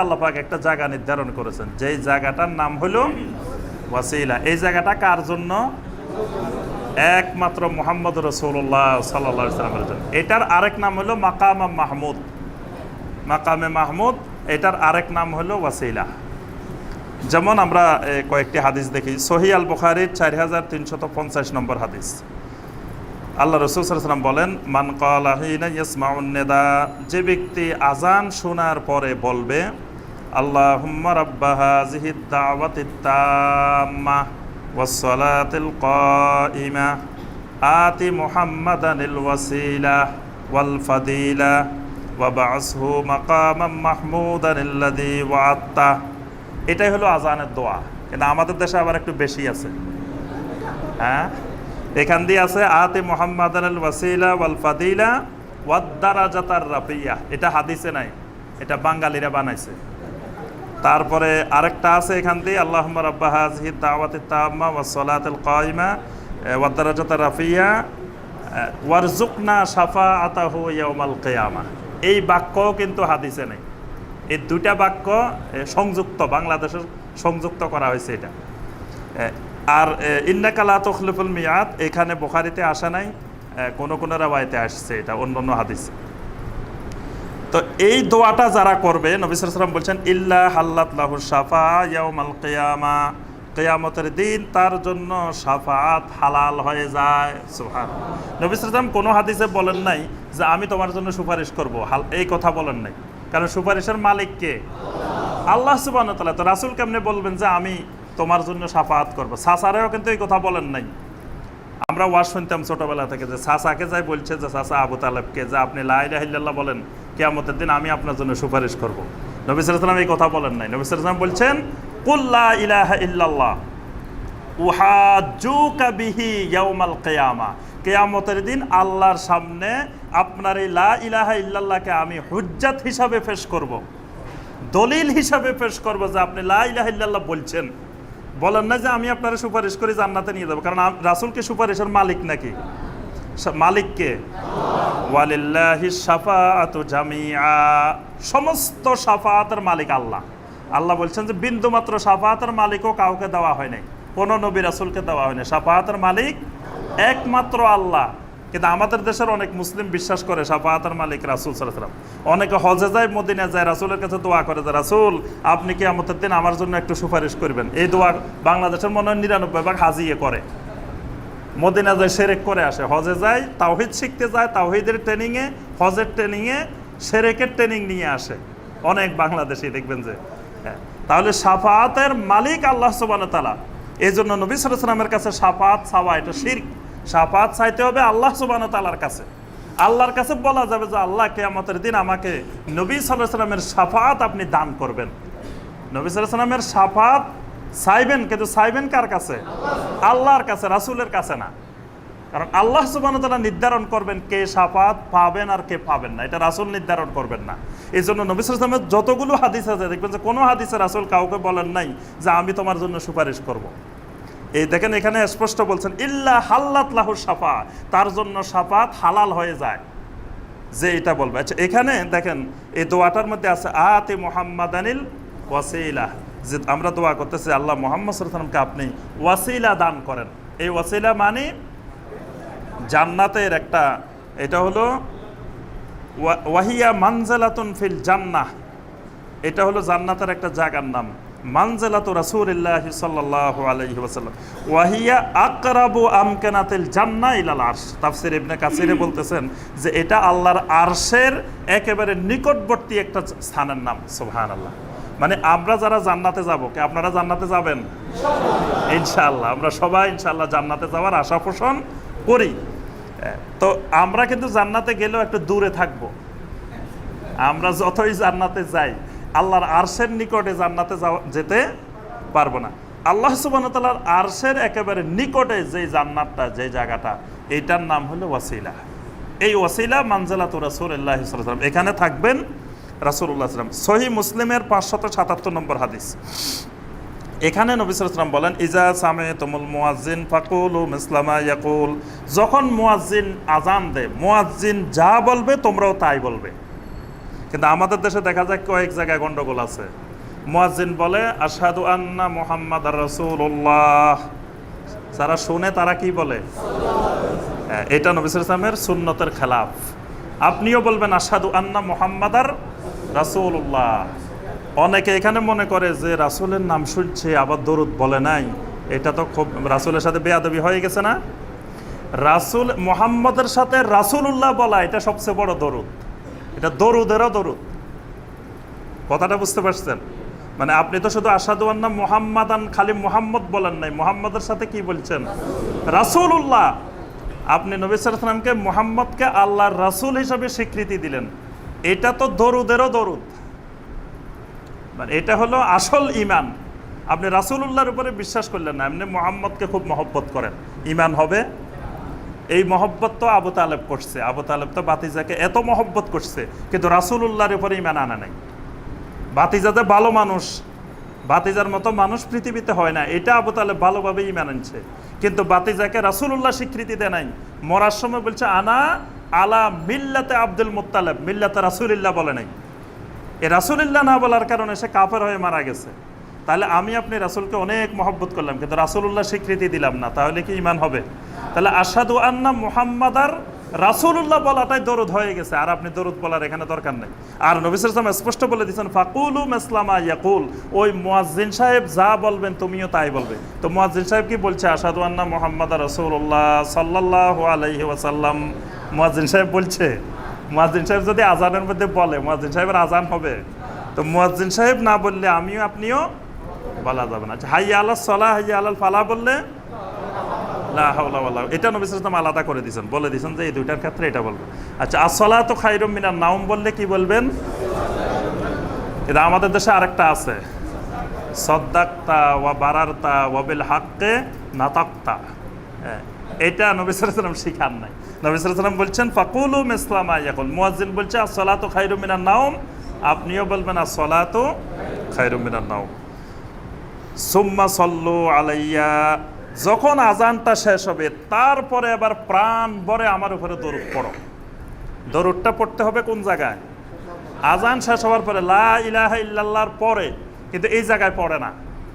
আল্লাপাক একটা জায়গা নির্ধারণ করেছেন। যেই জায়গাটার নাম হলো ওয়াসিলা। এই জায়গাটা কার জন্য? একমাত্র মোহাম্মদ রসুল্লাহ সাল্লাহ সাল্লামের জন্য। এটার আরেক নাম হলো মাকাম মাহমুদ। মাকামে মাহমুদ, এটার আরেক নাম হলো ওয়াসিলা। যেমন আমরা কয়েকটি হাদিস দেখি। সহি আল বুখারির চার হাজার তিনশত পঞ্চাশ নম্বর হাদিস। আল্লাহ রসুল সাল্লাম বলেন, মান কালাহিনা নেদা। যে ব্যক্তি আজান শোনার পরে বলবে আল্লাহ রাব্বাহা জিহিদ দাওয়াতিত তাম্মা ওয়াসসালাতিল কাইমা আতি মুহাম্মাদানিল ওয়াসিলা ওয়াল ফাদিলা وبعثه مقاما محمودا الذي وعدته এটাই হলো আজানের দোয়া কিন্তু আমাদের দেশে আবার একটু বেশি আছে হ্যাঁ এখান দিয়ে আছে আতে মোহাম্মদ আল ওয়াসিলা ওয়াল ফাদিলা ওয়াদ্দারাজাতার রাফিয়া এটা হাদিসে নাই এটা বাঙালিরা বানাইছে তারপরে আরেকটা আছে এখান দিয়ে আল্লাহ রাব্বা হাজহি দাওয়াতি তাম্মা ওয়া সলাতুল কাইমা ওয়াদ্দারাজাতার রাফিয়া ওয়ারজুকনা সাফা আতাহু ইয়াউমাল কিয়ামা। এই বাক্যও কিন্তু হাদিসে নেই। এই দুইটা বাক্য সংযুক্ত, বাংলাদেশের সংযুক্ত করা হয়েছে এটা। আর ইন্নাকালা তখলিফুল মিয়াদ এখানে বোখারিতে আসা নাই কোনো কোনো রাবাইতে আসছে এটা অন্য অন্য হাদিস। তো এই দোয়াটা যারা করবে, নবী সাল্লাম বলছেন, ইল্লা হাল্লাত লাহু সাফা ইয়াউমাল কিয়ামা কিয়ামতের দিন তার জন্য সাফাত হালাল হয়ে যায়। সুবহান নবী সাল্লাম কোনো হাদিসে বলেন নাই যে আমি তোমার জন্য সুপারিশ করব। হাল এই কথা বলেন নাই। কারণ সুপারিশের মালিক কে? আল্লাহ সুবাহ তাআলা। তো রাসুল কেমনে বলবেন যে আমি তোমার জন্য সাফাত করব? সাসারেও কিন্তু এই কথা বলেন নাই। আমরা ওয়াজ শুনতাম ছোটবেলা থেকে যে সাসাকে যাই বলছে যে সাসা আবু তালেবকে, যে আপনি লাইলাহিল্লাহ বলেন। কেয়ামতের দিন আমি আপনার জন্য সুপারিশ করব। নবী সাল্লাম এই কথা বলেন নাই। নবী সাল্লাম বলছেন কুল্লা ইলাহা ইল্লাল্লাহ উহাজুকা বিহি ইয়াউমাল কিয়ামা। কেয়ামতের দিন আল্লাহর সামনে আপনার এই লা ইলাহা ইল্লাল্লাহকে আমি হুজ্জাত হিসাবে পেশ করব। দলিল হিসাবে পেশ করব যে আপনি লা ইলাহা ইল্লাল্লাহ বলছেন। বলেন না যে আমি আপনারা সুপারিশ করে জান্নাতে নিয়ে যাব, কারণ রাসূলকে সুপারিশের মালিক নাকি? মালিককে। জামিআ। সমস্ত শাফাআতের মালিক আল্লাহ। আল্লাহ বলছেন যে বিন্দু মাত্র শাফাআতের মালিকও কাউকে দেওয়া হয় নাই। কোনো নবী রাসূলকে দেওয়া হয় শাফাআতের মালিক একমাত্র আল্লাহ। কিন্তু আমাদের দেশের অনেক মুসলিম বিশ্বাস করে শাফাআতের মালিক রাসুল ওয়াসাল্লাম। অনেকে হজে যায় মদিনা যায়, রাসুলের কাছে দোয়া করে যে, রাসুল, আপনি কি আমাদের দিন আমার জন্য একটু সুপারিশ করবেন। এই দোয়া বাংলাদেশের মনে হয় নিরানব্বই ভাগ হাজিয়ে করে। মদিনা যায়, সেরেক করে আসে। হজে যায়, তাওহিদ শিখতে যায়, তাওহিদের ট্রেনিংয়ে হজের ট্রেনিংয়ে সেরেকের ট্রেনিং নিয়ে আসে। অনেক বাংলাদেশি দেখবেন যে হ্যাঁ। তাহলে সাফাতের মালিক আল্লাহ তালা এই জন্য নবী সালামের কাছে সাফাত চাওয়া এটা শির সাফাত চাইতে হবে আল্লাহ তালার কাছে। আল্লাহর কাছে বলা যাবে যে, আল্লাহ কেয়ামতের দিন আমাকে নবী সাল্লাহ সাল্লামের সাফাত আপনি দান করবেন। নবী সাল্লাহ সাল্লামের সাফাত চাইবেন কিন্তু চাইবেন কার কাছে? আল্লাহর কাছে, রাসূলের কাছে না। কারণ আল্লাহ ওয়া নির্ধারণ করবেন কে সাফাত পাবেন আর কে পাবেন না। এটা রাসূল নির্ধারণ করবেন না। এই জন্য নবী সাল্লাল্লাহু যতগুলো হাদিস আছে, দেখবেন যে কোনো হাদিসে রাসূল কাউকে বলেন নাই যে আমি তোমার জন্য সুপারিশ করব। এই দেখেন এখানে স্পষ্ট বলছেন, ইল্লা হাল্লাত লাহু সাফা তার জন্য সাফাত হালাল হয়ে যায়। যে এটা বলবে। আচ্ছা এখানে দেখেন, এই দোয়াটার মধ্যে আছে, আতে মোহাম্মদানিল ওয়াসিলা যে আমরা দোয়া করতেছি, আল্লাহ মোহাম্মদ সাল্লামকে আপনি ওয়াসিলা দান করেন। এই ওয়াসিলা মানে জান্নাতের একটা, এটা হলো ওয়াহিয়া মানজালাতুন ফিল জান্নাহ। এটা হলো জান্নাতের একটা জায়গার নাম, মানজালাতু রাসূলিল্লাহ সাল্লাল্লাহু আলাইহি ওয়াসাল্লাম। ওয়াহিয়া আকরাবু আমকানাতিল জান্নাহ ইলাল আরশ। তাফসীর ইবনে কাসিরে বলতেছেন যে এটা আল্লাহর আরশের একেবারে নিকটবর্তী একটা স্থানের নাম, সুবহানাল্লাহ। মানে আমরা যারা জান্নাতে যাব, কি আপনারা জান্নাতে যাবেন? ইনশাল্লাহ আমরা সবাই ইনশাল্লাহ জান্নাতে যাওয়ার আশা পোষণ করি। তো আমরা কিন্তু জান্নাতে গেলেও একটু দূরে থাকব। আমরা যতই জান্নাতে যাই, আল্লাহর আরশের নিকটে জান্নাতে যাওয়া যেতে পারব না। আল্লাহ সুবাহতাল্লাহর আরশের একেবারে নিকটে যে জান্নাতটা যে জায়গাটা, এইটার নাম হলো ওয়াসিলা। এই ওয়াসিলা মানজালাত রাসূলুল্লাহ সাল্লাম এখানে থাকবেন রাসূলুল্লাহ সাল্লাম সহি মুসলিমের পাঁচশত সাতাত্তর নম্বর হাদিস। এখানে নবী সাল্লাম বলেন ইজা সামে তুমুল মুয়াজ্জিন ফাকুল ও মিসলামা ইয়াকুল। যখন মুয়াজ্জিন আজান দেয় মুয়াজ্জিন যা বলবে তোমরাও তাই বলবে। কিন্তু আমাদের দেশে দেখা যায় কয়েক জায়গায় গন্ডগোল আছে। মুয়াজ্জিন বলে আশহাদু আন্না মুহাম্মাদ রাসূলুল্লাহ। যারা শুনে তারা কি বলে? হ্যাঁ, এটা নবী ইসলামের সুন্নতের খেলাফ। আপনিও বলবেন আশহাদু আন্না মুহাম্মাদার রাসূলুল্লাহ। অনেকে এখানে মনে করে যে রাসূলের নাম শুনছে, আবার দরুদ বলে নাই। এটা তো খুব রাসূলের সাথে বেয়াদবি হয়ে গেছে না? রাসূল মোহাম্মদের সাথে রাসূলুল্লাহ বলা, এটা সবচেয়ে বড় দরুদ। এটা দরুদেরও দরুদ। কথাটা বুঝতে পারছেন? মানে আপনি তো শুধু আসাদু আন্না মোহাম্মদান, খালি মোহাম্মদ বলেন নাই। মোহাম্মদের সাথে কি বলছেন? রাসূলুল্লাহ, আপনি নবী সালামকে মোহাম্মদকে আল্লাহর রাসূল হিসাবে স্বীকৃতি দিলেন। এটা তো দরুদেরও দরুদ। মানে এটা হলো আসল ইমান আপনি রাসূলুল্লাহর উপরে বিশ্বাস করলেন না, এমনি মোহাম্মদকে খুব মহব্বত করেন। ইমান হবে? এই মহব্বত তো আবু তালেব করছে। আবু তালেব তো বাতিজাকে এত মহব্বত করছে, কিন্তু রাসূলুল্লাহর উপরে ইমান আনা নাই। বাতিজা যে ভালো মানুষ, বাতিজার মতো মানুষ পৃথিবীতে হয় না, এটা আবু তালেব ভালোভাবে ইমান আনছে। কিন্তু বাতিজাকে রাসূলুল্লাহ স্বীকৃতি দেয় নাই। মরার সময় বলছে, আনা আলা মিল্লাতে আব্দুল মুত্তালেব, মিল্লাতে রাসূলিল্লাহ বলে নাই। এ রাসূলিল্লাহ না বলার কারণে সে কাফের হয়ে মারা গেছে। তাহলে আমি আপনি রাসুলকে অনেক মহব্বত করলাম, কিন্তু রাসূলুল্লাহ স্বীকৃতি দিলাম না, তাহলে কি ইমান হবে? তাহলে আসাদু আন্না মুহাম্মাদার রাসূলুল্লাহ বলাটাই দরুদ হয়ে গেছে, আর আপনি দরুদ বলার এখানে দরকার নেই। আর নবী সাল্লাল্লাহু স্পষ্ট বলে দিয়েছেন, ফাকুলু মাসলামা ইয়াকুল ওই মুয়াজ্জিন সাহেব যা বলবেন তুমিও তাই বলবে। তো মুয়াজ্জিন সাহেব কি বলছে? আসাদু আন্না মুহাম্মাদার রাসূলুল্লাহ সাল্লাল্লাহু আলাইহি ওয়াসাল্লাম মুয়াজ্জিন সাহেব বলছে মুয়াজ্জিন সাহেব যদি আজানের মধ্যে বলে মুয়াজ্জিন সাহেবের আজান হবে তো মুয়াজ্জিন সাহেব না বললে আমিও আপনিও বলা যাবে না। আচ্ছা, হাইয়া আল্লাহ সলা হাইয়া আল্লাহ ফালা বললে এটা নবী সাল্লাল্লাহু আলাদা করে দিয়েছেন বলে দিয়েছেন যে এই দুইটার ক্ষেত্রে এটা বলবেন আচ্ছা আসলা তো খাইরুম মিনার নাউম বললে কি বলবেন? এটা আমাদের দেশে আরেকটা আছে সদ্দাক্তা ওয়া বারারতা ওয়াবিল হাক্কে নাতাক্তা। হ্যাঁ এটা নবী সাল্লাম শিখান নাই। নবী সাল্লাম বলছেন, ফাকুলু ইসলামা ইয়াকুল। মুয়াজ্জিন বলছে, আসসালাতু খাইরুম মিনার নাউম আপনিও বলবেন, আসসালাতু খাইরুম মিনার নাউম সুম্মা সল্লু আলাইয়া। যখন আজানটা শেষ হবে, তারপরে আবার প্রাণ ভরে আমার উপরে দরুদ পড়ো। দরুদটা পড়তে হবে কোন জায়গায়? আজান শেষ হওয়ার পরে লা ইলাহা ইল্লাল্লাহর পরে, কিন্তু এই জায়গায় পড়ে না।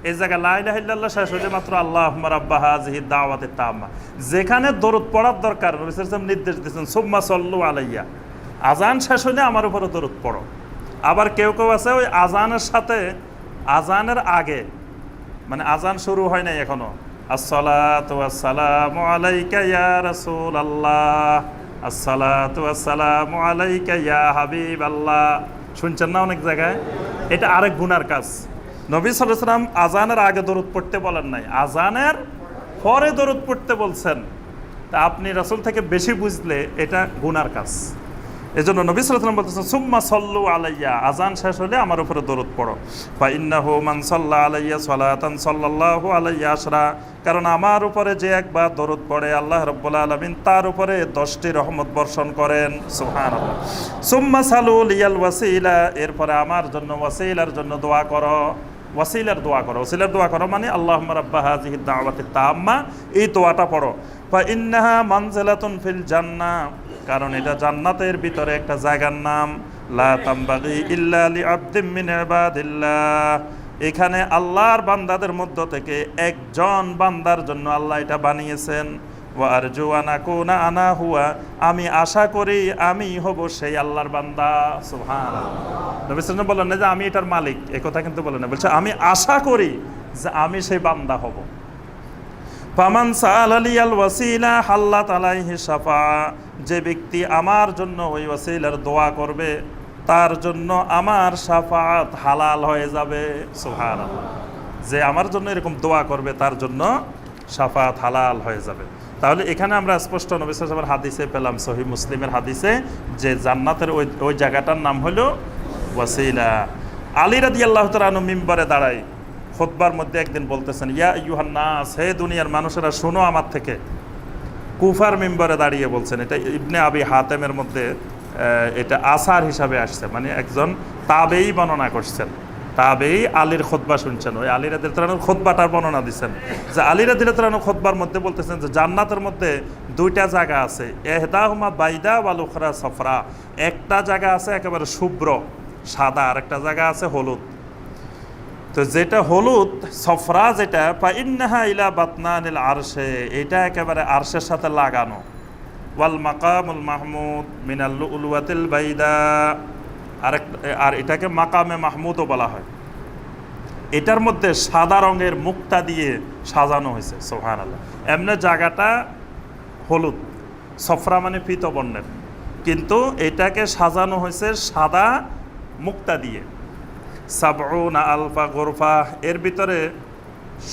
এই জায়গায় লা ইলাহা ইল্লাল্লাহ শেষ হলে মাত্র আল্লাহ রাব্বা হাযিহি দাওয়াতে তাম্মা যেখানে দরুদ পড়ার দরকার, নবী ওয়াসাল্লাম নির্দেশ দিয়েছেন, সুম্মা সল্লু আলাইয়া। আজান শেষ হলে আমার উপরে দরুদ পড়ো। আবার কেউ কেউ আছে ওই আজানের সাথে আজানের আগে মানে আজান শুরু হয় নাই এখনও। আসসালামু আলাইকা ইয়া রাসূলুল্লাহ। আসসালাতু আসসালামু আলাইকা ইয়া হাবিবাল্লাহ। শুনছেন না অনেক জায়গায়? এটা আরেক গুনার কাজ। নবী সাল্লাম আজানের আগে দরুদ পড়তে বলেন নাই। আজানের পরে দরুদ পড়তে বলছেন। তা আপনি রাসূল থেকে বেশি বুঝলে এটা গুনার কাজ। এজন্য নবী সাল্লাল্লাহু আলাইহি বলতেছেন, সুম্মা সল্লু আলাইয়া। আজান শেষ হলে আমার উপরে দরুদ পড়ো। ফা ইন্নাহু মান সাল্লা আলাইয়া সালাতান সাল্লাল্লাহু আলাইয়া আশরা। কারণ আমার উপরে যে একবার দরুদ পড়ে, আল্লাহ রাব্বুল আলামিন তার উপরে দশটি রহমত বর্ষণ করেন। সুবহানাল্লাহ। সুম্মা সালু লিয়াল ওয়াসিলা। এরপরে আমার জন্য ওয়াসিলার জন্য দোয়া করো। ওয়াসিলার দোয়া করো, ওয়াসিলার দোয়া করো মানে আল্লাহ রাব্বা হাজিহি দাওয়াতি তাম্মা এই দোয়াটা পড়ো। বা ইন্নাহা মানজিলাতুন ফিল জান্না, কারণ এটা জান্নাতের ভিতরে একটা জায়গার নাম, লা তামবাগি ইল্লা এখানে আল্লাহর বান্দাদের মধ্য থেকে একজন বান্দার জন্য আল্লাহ এটা বানিয়েছেন। আনা আনা হুয়া, আমি আশা করি আমি হব সেই আল্লাহর বান্দা। নবী বলেন না যে, আমি এটার মালিক। এ কথা কিন্তু বলেন না। বলছে, আমি আশা করি যে আমি সেই বান্দা হব। সালালিয়াল ওয়াসিলা হাল্লাত আলাইহি শাফা, যে ব্যক্তি আমার জন্য ওই ওয়াসিলার দোয়া করবে, তার জন্য আমার শাফাত হালাল হয়ে যাবে। সুবহানাল্লাহ। যে আমার জন্য এরকম দোয়া করবে, তার জন্য শাফাত হালাল হয়ে যাবে। তাহলে এখানে আমরা স্পষ্ট নবী সাল্লাল্লাহু হাদিসে পেলাম সহি মুসলিমের হাদিসে, যে জান্নাতের ওই ওই জায়গাটার নাম হলো ওয়াসিলা। আলী রাদিয়াল্লাহু তাআলা আনহু মিম্বরে দাঁড়ায় খোদবার মধ্যে একদিন বলতেছেন, ইয়া ইউহান্নাস হে দুনিয়ার মানুষেরা, শোনো আমার থেকে। কুফার মেম্বারে দাঁড়িয়ে বলছেন, এটা ইবনে আবি হাতেমের মধ্যে এটা আসার হিসাবে আসছে মানে একজন তাবেই বর্ণনা করছেন। তাবেই আলীর খোদবা শুনছেন। ওই আলীরা দিলানোর খোদবাটার বর্ণনা দিচ্ছেন যে আলীরা দিলানো খোদবার মধ্যে বলতেছেন যে জান্নাতের মধ্যে দুইটা জায়গা আছে। এহদাহুমা বাইদা ওয়ালুখরা সফরা। একটা জায়গা আছে একেবারে শুভ্র, সাদা। আর একটা জায়গা আছে হলুদ। তো যেটা হলুদ, সফরা যেটা পা ইন্নাহা ইলা বাতনানিল আরশে। এটা একেবারে আরশের সাথে লাগানো। ওয়াল মাকামুল মাহমুদ মিনাল উলওয়াতিল বাইদা। আরেক, আর এটাকে মাকামে মাহমুদও বলা হয়। এটার মধ্যে সাদা রঙের মুক্তা দিয়ে সাজানো হয়েছে সোহান আল্লাহ এমনি জায়গাটা হলুদ, সফরা মানে ফিত বর্ণের। কিন্তু এটাকে সাজানো হয়েছে সাদা মুক্তা দিয়ে। সাবউনা আলফা গোরফা, এর ভিতরে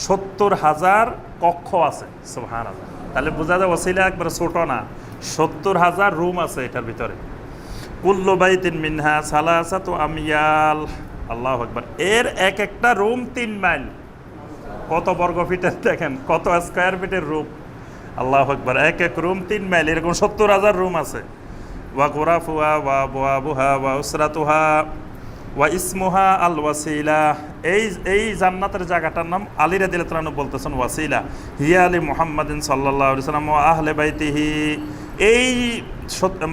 সত্তর হাজার কক্ষ আছে সোহান আল্লাহ তাহলে বোঝা যায়, ওসিলা একবারে ছোট না, সত্তর হাজার রুম আছে এটার ভিতরে। কুল্লু বাইতিন মিনহা সালাসাত আমিয়াল আল্লাহ একবার এর এক একটা রুম তিন মাইল। কত বর্গ ফিটের দেখেন? কত স্কোয়ার ফিটের রুম? আল্লাহ একবার এক এক রুম তিন মাইল। এরকম সত্তর হাজার রুম আছে। ওয়া গোরাফুয়া ওয়া বোয়া বুহা ওয়া উসরাতুহা, ওয়া ইসমুহা আল ওয়াসিলা এই এই জান্নাতের জায়গাটার নাম আলী রাদিল্লাহ বলতেছেন ওয়াসিলা। হিয়া আলী মোহাম্মদিন সাল্লাহ সাল্লাম ও আহলে বাইতিহি। এই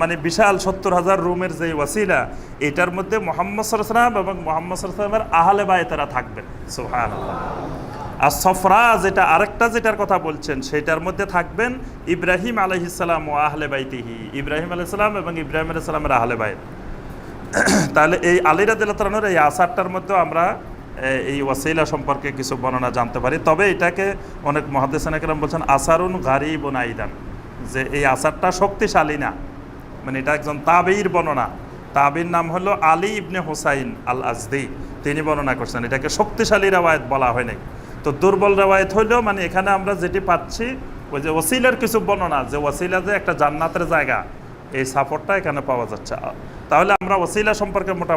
মানে বিশাল সত্তর হাজার রুমের যে ওয়াসিলা, এটার মধ্যে মোহাম্মদ সাল্লাম এবং মোহাম্মদ সাল্লামের আহলে বাইতেরা থাকবেন। সুহান আর সফরা যেটা আরেকটা যেটার কথা বলছেন, সেটার মধ্যে থাকবেন ইব্রাহিম আলহিসাল্লাম ও আহলে বাইতিহি। ইব্রাহিম আলাইসাল্লাম এবং ইব্রাহিম আলাইসাল্লামের আহলে বাইত। তাহলে এই আলিরা দিলাতানোর এই আসারটার মধ্যেও আমরা এই ওয়াসিলা সম্পর্কে কিছু বর্ণনা জানতে পারি। তবে এটাকে অনেক মহাদেসান একরাম বলছেন, আসারুন গারিব নাইদান যে এই আসারটা শক্তিশালী না। মানে এটা একজন তাবেইর বর্ণনা। তাবির নাম হলো আলী ইবনে হোসাইন আল আজদি তিনি বর্ণনা করছেন, এটাকে শক্তিশালী রেওয়ায়ত বলা হয় নাই। তো দুর্বল রেওয়ায়ত হইলেও মানে এখানে আমরা যেটি পাচ্ছি, ওই যে ওসিলার কিছু বর্ণনা, যে ওসিলা যে একটা জান্নাতের জায়গা, এই সাপোর্টটা এখানে পাওয়া যাচ্ছে। তাহলে আমরা ওসিলা সম্পর্কে মোটামুটি